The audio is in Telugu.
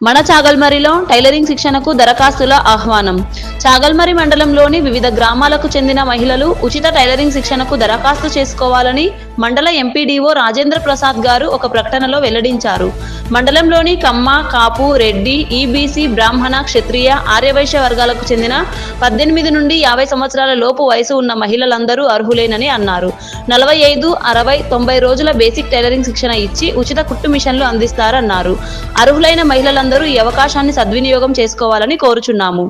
మన చాగల్మరిలో టైలరింగ్ శిక్షణకు దరఖాస్తుల ఆహ్వానం. చాగల్మరి మండలంలోని వివిధ గ్రామాలకు చెందిన మహిళలు ఉచిత టైలరింగ్ శిక్షణకు దరఖాస్తు చేసుకోవాలని మండల ఎంపీడీఓ రాజేంద్ర ప్రసాద్ గారు ఒక ప్రకటనలో వెల్లడించారు. మండలంలోని కమ్మ కాపు రెడ్డి ఈబీసీ బ్రాహ్మణ క్షత్రియ ఆర్యవైశ్య వర్గాలకు చెందిన పద్దెనిమిది నుండి యాభై సంవత్సరాల లోపు వయసు ఉన్న మహిళలందరూ అర్హులేనని అన్నారు. నలభై ఐదు అరవై తొంభై రోజుల బేసిక్ టైలరింగ్ శిక్షణ ఇచ్చి ఉచిత కుట్టు మిషన్లు అందిస్తారన్నారు. అర్హులైన మహిళలందరూ ఈ అవకాశాన్ని సద్వినియోగం చేసుకోవాలని కోరుచున్నాము.